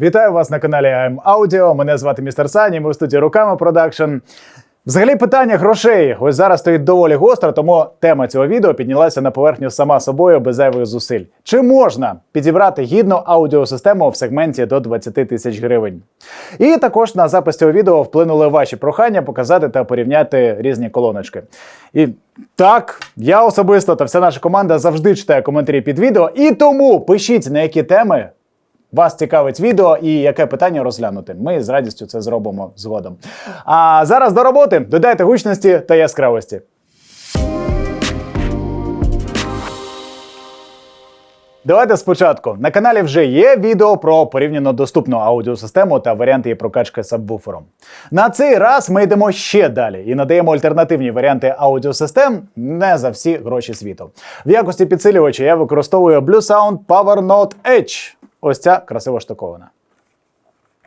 Вітаю вас на каналі I'm Audio. Мене звати містер Сані. Ми в студії руками продакшн. Взагалі питання грошей ось зараз стоїть доволі гостро, тому тема цього відео піднялася на поверхню сама собою без зайвих зусиль. Чи можна підібрати гідну аудіосистему в сегменті до 20 тисяч гривень? І також на запис цього відео вплинули ваші прохання показати та порівняти різні колоночки. І так, я особисто та вся наша команда завжди читає коментарі під відео, і тому пишіть на які теми вас цікавить відео і яке питання розглянути. Ми з радістю це зробимо згодом. А зараз до роботи додайте гучності та яскравості. Давайте спочатку. На каналі вже є відео про порівняно доступну аудіосистему та варіанти її прокачки сабвуфером. На цей раз ми йдемо ще далі і надаємо альтернативні варіанти аудіосистем не за всі гроші світу. В якості підсилювача я використовую Blue Sound Power Note Edge. Ось ця красива штуковина.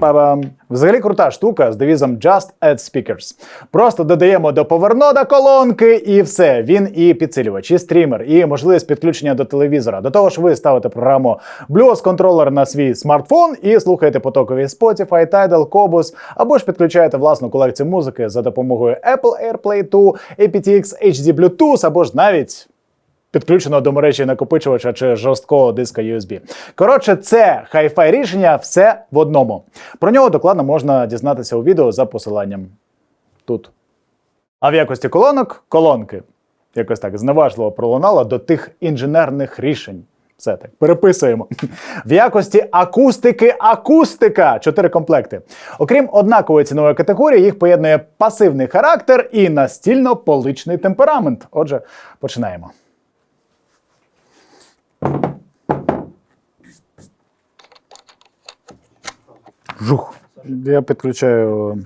Па-бам! Взагалі крута штука з девізом Just Add Speakers. Просто додаємо до повернода колонки і все. Він і підсилювач, і стрімер, і можливість підключення до телевізора. До того ж, ви ставите програму Blues контролер на свій смартфон і слухаєте потокові Spotify, Tidal, Qobuz, або ж підключаєте власну колекцію музики за допомогою Apple AirPlay 2, aptX HD Bluetooth, або ж навіть підключеного до мережі накопичувача чи жорсткого диска USB. Коротше, це хай-фай рішення все в одному. Про нього докладно можна дізнатися у відео за посиланням тут. А в якості колонок колонки. Якось так зневажливо пролунало до тих інженерних рішень. Все так, переписуємо. В якості акустики акустика. Чотири комплекти. Окрім однакової цінової категорії, їх поєднує пасивний характер і настільно-поличний темперамент. Отже, починаємо. Жух. Я підключаю.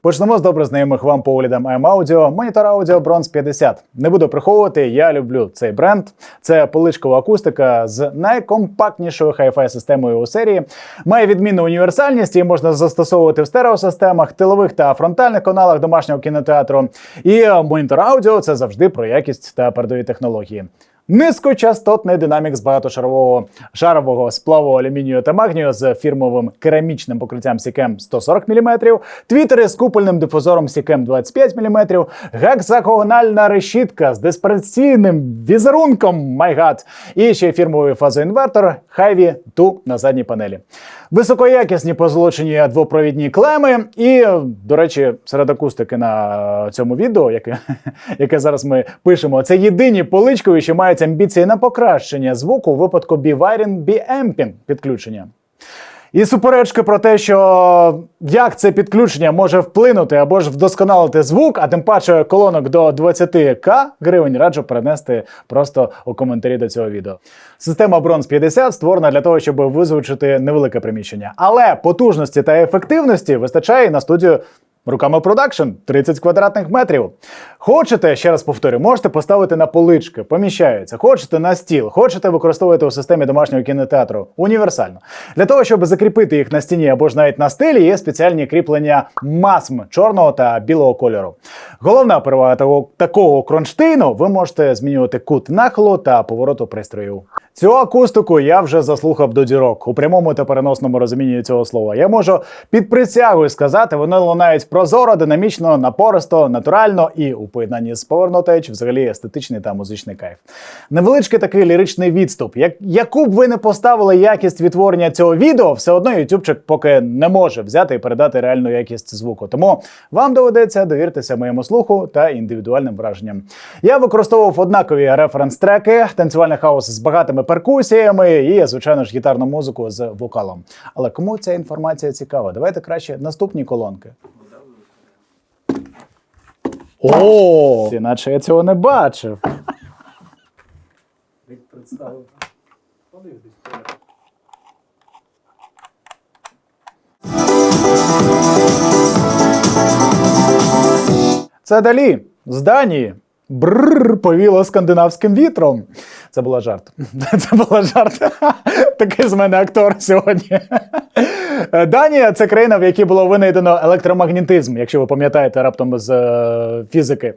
Почнемо з добре знайомих вам поглядам AM Audio. Монітор аудіо Bronze 50. Не буду приховувати, я люблю цей бренд. Це поличкова акустика з найкомпактнішою хай-фай системою у серії. Має відмінну універсальність, її можна застосовувати в стереосистемах, тилових та фронтальних каналах домашнього кінотеатру. І монітор аудіо це завжди про якість та передові технології. Низькочастотний динамік з багатошарового шарового сплаву алюмінію та магнію з фірмовим керамічним покриттям Сікем 140 мм, твітери з купольним дифузором Сікем 25 мм, гексагональна решітка з диспресійним візерунком майгад і ще фірмовий фазоінвертор Hyvy 2 на задній панелі. Високоякісні позолочені двопровідні клеми, і, до речі, серед акустики на цьому відео, яке, яке зараз ми пишемо, це єдині поличкові, що мають амбіції на покращення звуку у випадку B-Wiring B-Amping підключення. І суперечки про те, що як це підключення може вплинути або ж вдосконалити звук, а тим паче колонок до 20к гривень раджу перенести просто у коментарі до цього відео. Система Bronze 50 створена для того, щоб визвучити невелике приміщення, але потужності та ефективності вистачає на студію. Руками продакшн 30 квадратних метрів. Хочете, ще раз повторю, можете поставити на полички, поміщаються. Хочете на стіл, хочете використовувати у системі домашнього кінотеатру. Універсально. Для того, щоб закріпити їх на стіні або ж навіть на стелі, є спеціальні кріплення масм чорного та білого кольору. Головна перевага того, такого кронштейну ви можете змінювати кут нахилу та повороту пристрою. Цю акустику я вже заслухав до дірок у прямому та переносному розумінні цього слова. Я можу під присягою сказати, вони лунають прозоро, динамічно, напористо, натурально і у поєднанні з Power взагалі естетичний та музичний кайф. Невеличкий такий ліричний відступ. Як, яку б ви не поставили якість відтворення цього відео, все одно ютубчик поки не може взяти і передати реальну якість звуку. Тому вам доведеться довіритися моєму слуху та індивідуальним враженням. Я використовував однакові референс-треки, танцювальний хаос з багатими перкусіями і, звичайно ж, гітарну музику з вокалом. Але кому ця інформація цікава? Давайте краще наступні колонки. О, іначе я цього не бачив. представив. Це далі з Данії. Бррр, повіло скандинавським вітром. Це була жарт. Це була жарт. Такий з мене актор сьогодні. Данія це країна, в якій було винайдено електромагнетизм, якщо ви пам'ятаєте раптом з е, фізики.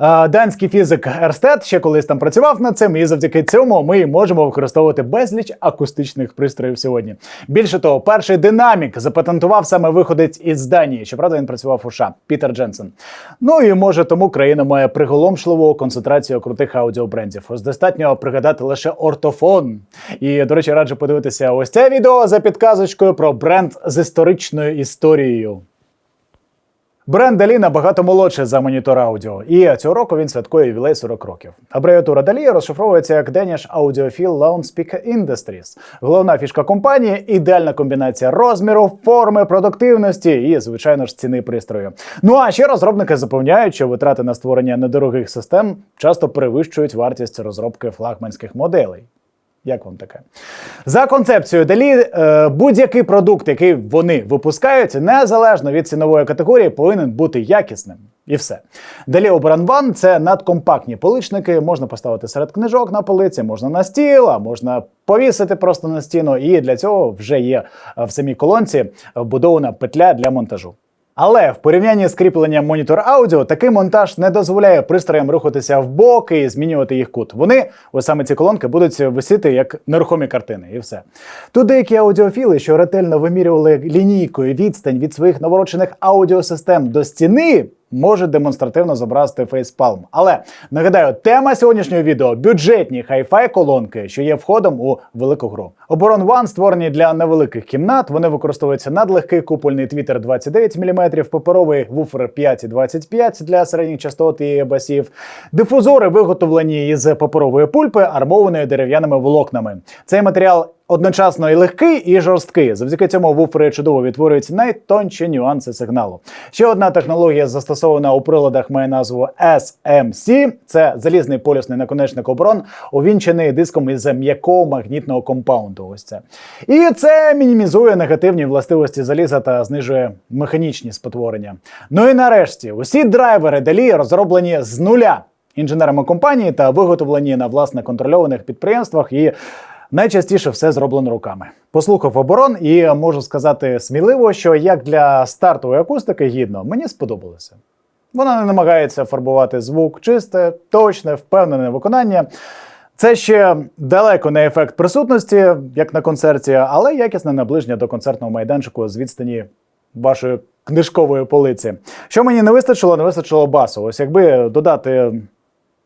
Е, Данський фізик Ерстед ще колись там працював над цим, і завдяки цьому ми можемо використовувати безліч акустичних пристроїв сьогодні. Більше того, перший динамік запатентував саме виходець із Данії. Щоправда, він працював у США Пітер Дженсен. Ну і може тому країна має приголомшливу концентрацію крутих аудіобрендів. Ось достатньо пригадати лише ортофон. І, до речі, раджу подивитися ось це відео за підказочкою про бренд з історичною історією. Бренд Далі набагато молодший за монітор аудіо, і цього року він святкує ювілей 40 років. Абревіатура Далі розшифровується як Danish Audiophile Loudspeaker Industries. Головна фішка компанії ідеальна комбінація розміру, форми, продуктивності і, звичайно ж, ціни пристрою. Ну а ще розробники запевняють, що витрати на створення недорогих систем часто перевищують вартість розробки флагманських моделей. Як вам таке? За концепцією Далі, е, будь-який продукт, який вони випускають, незалежно від цінової категорії, повинен бути якісним. І все. Далі One – це надкомпактні поличники, можна поставити серед книжок на полиці, можна на стіл, а можна повісити просто на стіну. І для цього вже є е, в самій колонці вбудована петля для монтажу. Але в порівнянні з кріпленням монітор аудіо такий монтаж не дозволяє пристроям рухатися в боки і змінювати їх кут. Вони, ось саме ці колонки, будуть висіти як нерухомі картини, і все. Тут деякі аудіофіли, що ретельно вимірювали лінійкою відстань від своїх наворочених аудіосистем до стіни. Може демонстративно зобразити фейспалм. Але нагадаю, тема сьогоднішнього відео бюджетні хай-фай колонки, що є входом у велику гру. Оборон One створені для невеликих кімнат. Вони використовуються надлегкий купольний твітер 29 мм, паперовий вуфер 5,25 для середніх частот і басів. Дифузори виготовлені із паперової пульпи, армованої дерев'яними волокнами. Цей матеріал одночасно і легкий, і жорсткий. Завдяки цьому вуфери чудово відтворюють найтонші нюанси сигналу. Ще одна технологія, застосована у приладах, має назву SMC. Це залізний полюсний наконечник оборон, увінчений диском із м'якого магнітного компаунду. Ось це. І це мінімізує негативні властивості заліза та знижує механічні спотворення. Ну і нарешті, усі драйвери далі розроблені з нуля інженерами компанії та виготовлені на власне контрольованих підприємствах і. Найчастіше все зроблено руками. Послухав оборон, і можу сказати сміливо, що як для стартової акустики гідно, мені сподобалося. Вона не намагається фарбувати звук чисте, точне, впевнене виконання. Це ще далеко не ефект присутності, як на концерті, але якісне наближення до концертного майданчику з відстані вашої книжкової полиці. Що мені не вистачило, не вистачило басу. Ось якби додати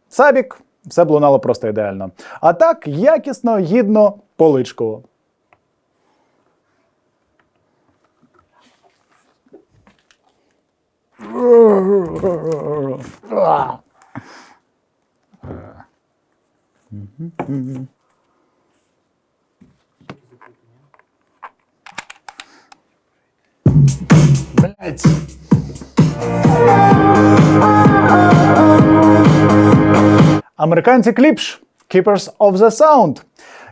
сабік, все б лунало просто ідеально. А так якісно, гідно, поличково. Блять. Американці Кліпш Keepers of the Sound.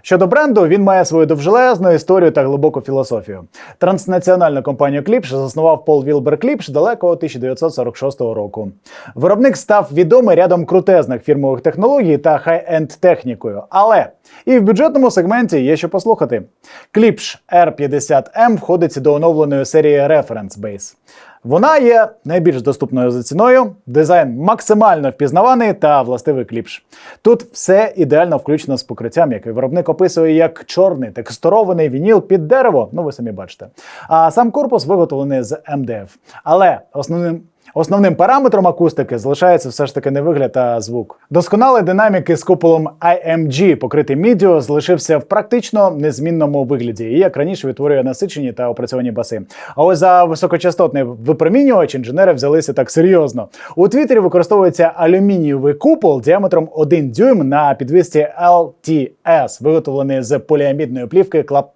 Щодо бренду, він має свою довжелезну історію та глибоку філософію. Транснаціональну компанію Кліпш заснував Пол Вілбер Кліпш далекого 1946 року. Виробник став відомий рядом крутезних фірмових технологій та хай-енд технікою. Але і в бюджетному сегменті є що послухати. Кліпш R50M входить до оновленої серії Reference Base. Вона є найбільш доступною за ціною, дизайн максимально впізнаваний та властивий кліпш. Тут все ідеально включено з покриттям, який виробник описує як чорний текстурований вініл під дерево. Ну ви самі бачите. А сам корпус виготовлений з МДФ. Але основним. Основним параметром акустики залишається все ж таки не вигляд а звук. Досконалий динамік із куполом IMG, покритий мідіо, залишився в практично незмінному вигляді, і як раніше відтворює насичені та опрацьовані баси. А ось за високочастотний випромінювач інженери взялися так серйозно. У твіттері використовується алюмінієвий купол діаметром 1 дюйм на підвісці LTS, виготовлений з поліамідної плівки клап.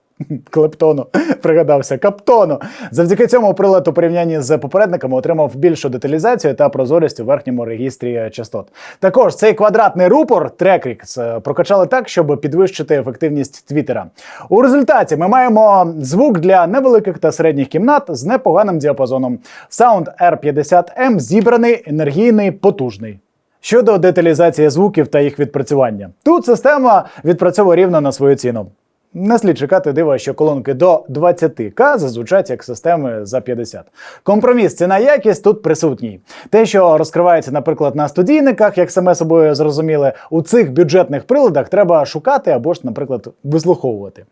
Клептону пригадався каптону. Завдяки цьому прилад у порівнянні з попередниками отримав більшу деталізацію та прозорість у верхньому регістрі частот. Також цей квадратний рупор Trekrix прокачали так, щоб підвищити ефективність твіттера. У результаті ми маємо звук для невеликих та середніх кімнат з непоганим діапазоном. Sound R50M зібраний, енергійний, потужний. Щодо деталізації звуків та їх відпрацювання, тут система відпрацьовує рівно на свою ціну. Не слід чекати дива, що колонки до 20к зазвучать як системи за 50. Компроміс ціна якість тут присутній. Те, що розкривається, наприклад, на студійниках, як саме собою зрозуміли, у цих бюджетних приладах треба шукати або ж, наприклад, вислуховувати.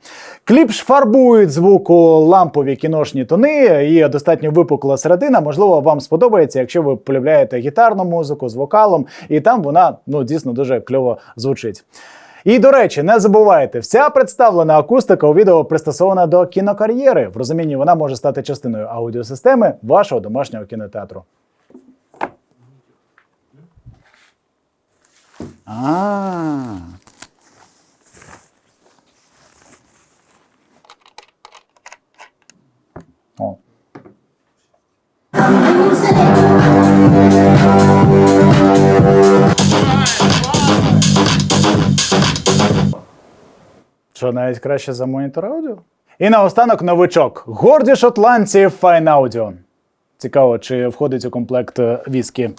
Кліп ж фарбують звуку лампові кіношні тони і достатньо випукла середина. Можливо, вам сподобається, якщо ви полюбляєте гітарну музику з вокалом, і там вона ну дійсно дуже кльово звучить. І до речі, не забувайте, вся представлена акустика у відео пристосована до кінокар'єри. В розумінні вона може стати частиною аудіосистеми вашого домашнього кінотеатру. А. О. Навіть краще за монітор аудіо? І наостанок новичок. Горді шотландці Fine Audio. Цікаво, чи входить у комплект е, віскі.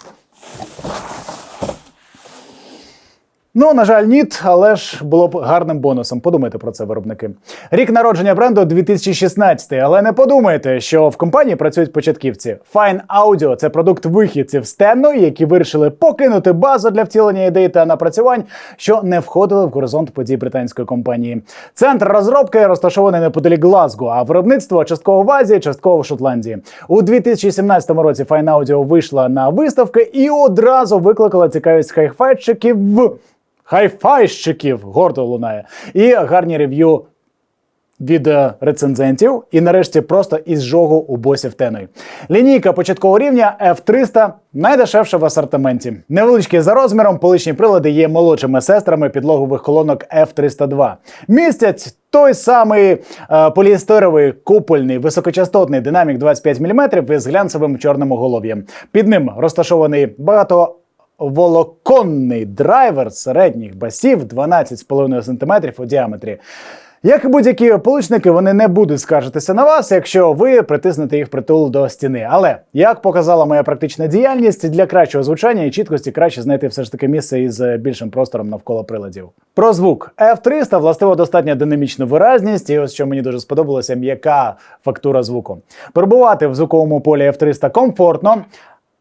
Ну, на жаль, ні, але ж було б гарним бонусом. Подумайте про це, виробники. Рік народження бренду 2016, але не подумайте, що в компанії працюють початківці. Fine Audio – це продукт вихідців з Тенну, які вирішили покинути базу для втілення ідей та напрацювань, що не входили в горизонт подій британської компанії. Центр розробки розташований неподалік Глазго, а виробництво частково в Азії, частково в Шотландії. У 2017 році Fine Audio вийшла на виставки і одразу викликала цікавість хайфайщиків хайфайщиків гордо лунає. І гарні рев'ю від е, рецензентів. І нарешті просто із жогу у босів теною. Лінійка початкового рівня F300 найдешевша в асортименті. Невеличкі за розміром, поличні прилади є молодшими сестрами підлогових колонок F302. Містять той самий е, поліестеровий купольний високочастотний динамік 25 мм із глянцевим чорним оголов'ям. Під ним розташований багато волоконний драйвер середніх басів 12,5 см у діаметрі. Як і будь-які поличники, вони не будуть скаржитися на вас, якщо ви притиснете їх притул до стіни. Але як показала моя практична діяльність, для кращого звучання і чіткості краще знайти все ж таки місце із е, більшим простором навколо приладів. Про звук F300 властиво достатньо динамічну виразність, і ось що мені дуже сподобалося, м'яка фактура звуку. Перебувати в звуковому полі F300 комфортно.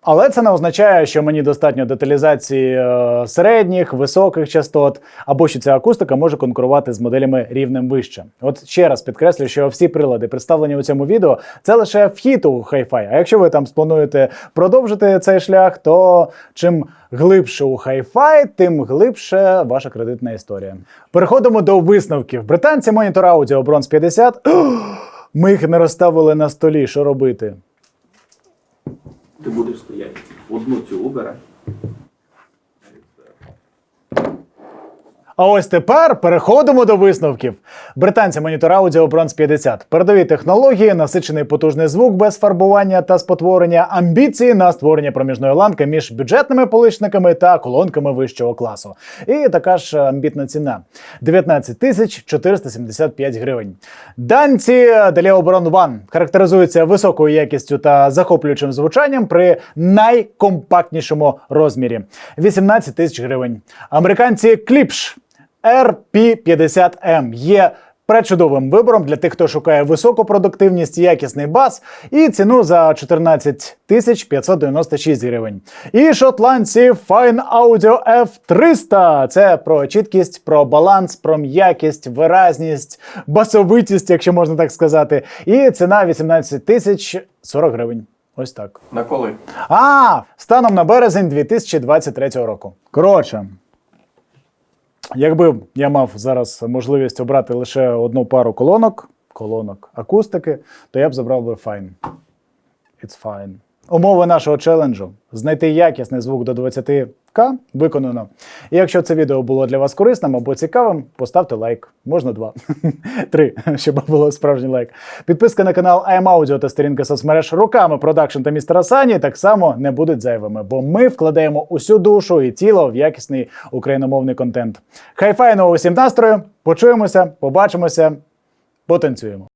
Але це не означає, що мені достатньо деталізації е, середніх, високих частот, або що ця акустика може конкурувати з моделями рівнем вище. От ще раз підкреслю, що всі прилади, представлені у цьому відео, це лише вхід у Hi-Fi. А якщо ви там сплануєте продовжити цей шлях, то чим глибше у Hi-Fi, тим глибше ваша кредитна історія. Переходимо до висновків. Британці монітор аудіо Bronze 50. Ми їх не розставили на столі. Що робити? Ти будеш стояти. Одну цю убирай. А ось тепер переходимо до висновків. Британці монітор аудіо Bronze 50. Передові технології, насичений потужний звук без фарбування та спотворення, амбіції на створення проміжної ланки між бюджетними поличниками та колонками вищого класу. І така ж амбітна ціна 19 тисяч 475 гривень. Данці Deleo Baron One характеризуються високою якістю та захоплюючим звучанням при найкомпактнішому розмірі 18 тисяч гривень. Американці Кліпш RP50M є пречудовим вибором для тих, хто шукає високу продуктивність, якісний бас і ціну за 14 тисяч 596 гривень. І шотландці Fine Audio F300. Це про чіткість, про баланс, про м'якість, виразність, басовитість, якщо можна так сказати. І ціна 18 тисяч 40 гривень. Ось так. На коли? А, станом на березень 2023 року. Коротше, якби я мав зараз можливість обрати лише одну пару колонок, колонок акустики, то я б забрав би Fine. It's fine. Умови нашого челенджу знайти якісний звук до 20к виконано. І якщо це відео було для вас корисним або цікавим, поставте лайк. Можна два. Три, щоб було справжній лайк. Підписка на канал IM Audio та сторінка соцмереж руками продакшн та містера Сані так само не будуть зайвими, бо ми вкладаємо усю душу і тіло в якісний україномовний контент. Хай файного усім настрою! Почуємося, побачимося, потанцюємо.